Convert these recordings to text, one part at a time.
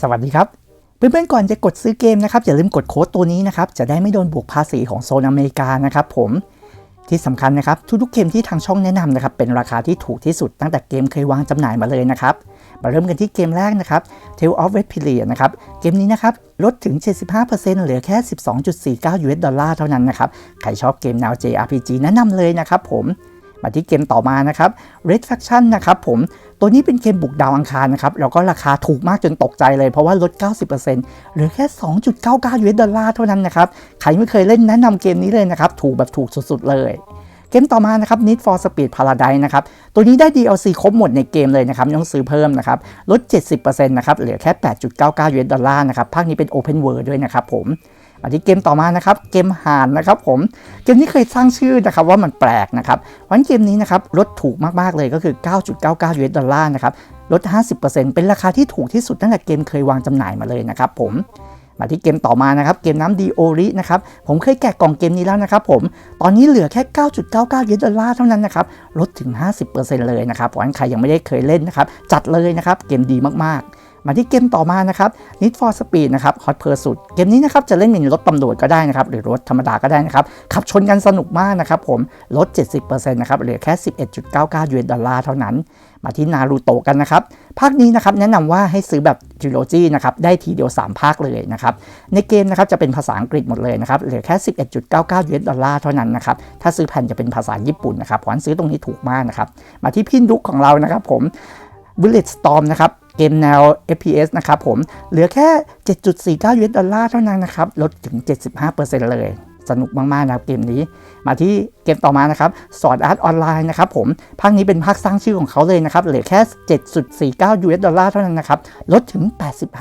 สวัสดีครับ เพื่อนๆก่อนจะกดซื้อเกมนะครับอย่าลืมกดโค้ดตัวนี้นะครับจะได้ไม่โดนบวกภาษีของโซนอเมริกานะครับผมที่สำคัญนะครับทุกๆเกมที่ทางช่องแนะนำนะครับเป็นราคาที่ถูกที่สุดตั้งแต่เกมเคยวางจำหน่ายมาเลยนะครับมาเริ่มกันที่เกมแรกนะครับ Tale of Red p i l i a นะครับเกมนี้นะครับลดถึง 75%เหลือแค่ 12.49 US ดอลลาร์เท่านั้นนะครับใครชอบเกมแนว JRPG แนะนำเลยนะครับผมมาที่เกมต่อมานะครับ Red Faction นะครับผม ตัวนี้เป็นเกมบุกดาวอังคารนะครับ แล้วก็ราคาถูกมากจนตกใจเลย เพราะว่าลด 90%เหลือแค่ 2.99 US ดอลลาร์เท่านั้นนะครับ ใครไม่เคยเล่นแนะนำเกมนี้เลยนะครับ ถูกแบบถูกสุดๆเลยเกมต่อมานะครับ Need for Speed Paradise นะครับ ตัวนี้ได้ DLC ครบหมดในเกมเลยนะครับไม่ต้องซื้อเพิ่มนะครับ ลด 70%นะครับ เหลือแค่ 8.99 US ดอลลาร์นะครับ ภาคนี้เป็น Open World ด้วยนะครับผม มาที่เกมต่อมานะครับเกมหานนะครับผมเกมนี้เคยสร้างชื่อนะครับว่ามันแปลกนะครับวันเกมนี้นะครับลดถูกมากๆเลยก็คือ 9.99 US ดอลลาร์นะครับลด 50%เป็นราคาที่ถูกที่สุดตั้งแต่เกมเคยวางจำหน่ายมาเลยนะครับผมมาที่เกมต่อมานะครับเกมน้ำดีโอรินะครับผมเคยแกะกล่องเกมนี้แล้วนะครับผมตอนนี้เหลือแค่ 9.99ยูดอลลาร์เท่านั้นนะครับลดถึง 50%เลยนะครับเพราะฉะนั้นใครยังไม่ได้เคยเล่นนะครับจัดเลยนะครับเกมดีมากๆ มาที่เกมต่อมานะครับ Need for Speed นะครับ Hot Pursuit เกมนี้นะครับจะเล่นเป็นรถตำรวจก็ได้นะครับ หรือรถธรรมดาก็ได้นะครับ ขับชนกันสนุกมากนะครับผม ลด 70%นะครับเหลือแค่ 11.99ยูเอ็ดอลลาร์เท่านั้น มาที่นารูโตะกันนะครับ ภาคนี้นะครับแนะนำว่าให้ซื้อแบบจิโรจีนะครับ ได้ทีเดียว 3 ภาคเลยนะครับ ในเกมนะครับจะเป็นภาษาอังกฤษหมดเลยนะครับ เหลือแค่ 11.99 US ดอลลาร์เท่านั้นนะครับ ถ้าซื้อแผ่นจะเป็นภาษาญี่ปุ่นนะครับเพราะนั้นซื้อตรงนี้ถูกมากนะครับ มาที่พินดุกของเรานะครับผม Bullet Storm นะครับ เกมแนว FPS นะครับผม เหลือแค่ 7.49 US ดอลลาร์เท่านั้นนะครับ ลดถึง 75%เลย สนุกมาก ๆ นะครับเกมนี้ มาที่เกมต่อมานะครับสอดอาร์ตออนไลน์นะครับผม ภาคนี้เป็นภาคสร้างชื่อของเขาเลยนะครับ เหลือแค่ 7.49 US ดอลลาร์เท่านั้นนะครับ ลดถึง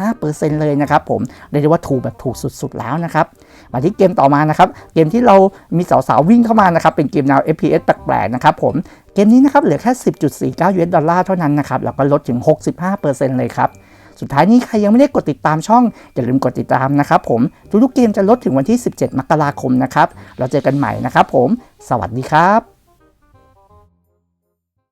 85%เลยนะครับผม เรียกได้ว่าถูกแบบถูกสุด ๆ แล้วนะครับมาที่เกมต่อมานะครับ เกมที่เรามีสาวๆวิ่งเข้ามานะครับ เป็นเกมแนว FPS แปลกๆนะครับผม เกมนี้นะครับเหลือแค่ 10.49เยนดอลลาร์เท่านั้นนะครับแล้วก็ลดถึง 65%เลยครับสุดท้ายนี้ใครยังไม่ได้กดติดตามช่อง อย่าลืมกดติดตามนะครับผมทุกๆเกมจะลดถึงวันที่ 17 มกราคมนะครับเราเจอกันใหม่นะครับผม สวัสดีครับ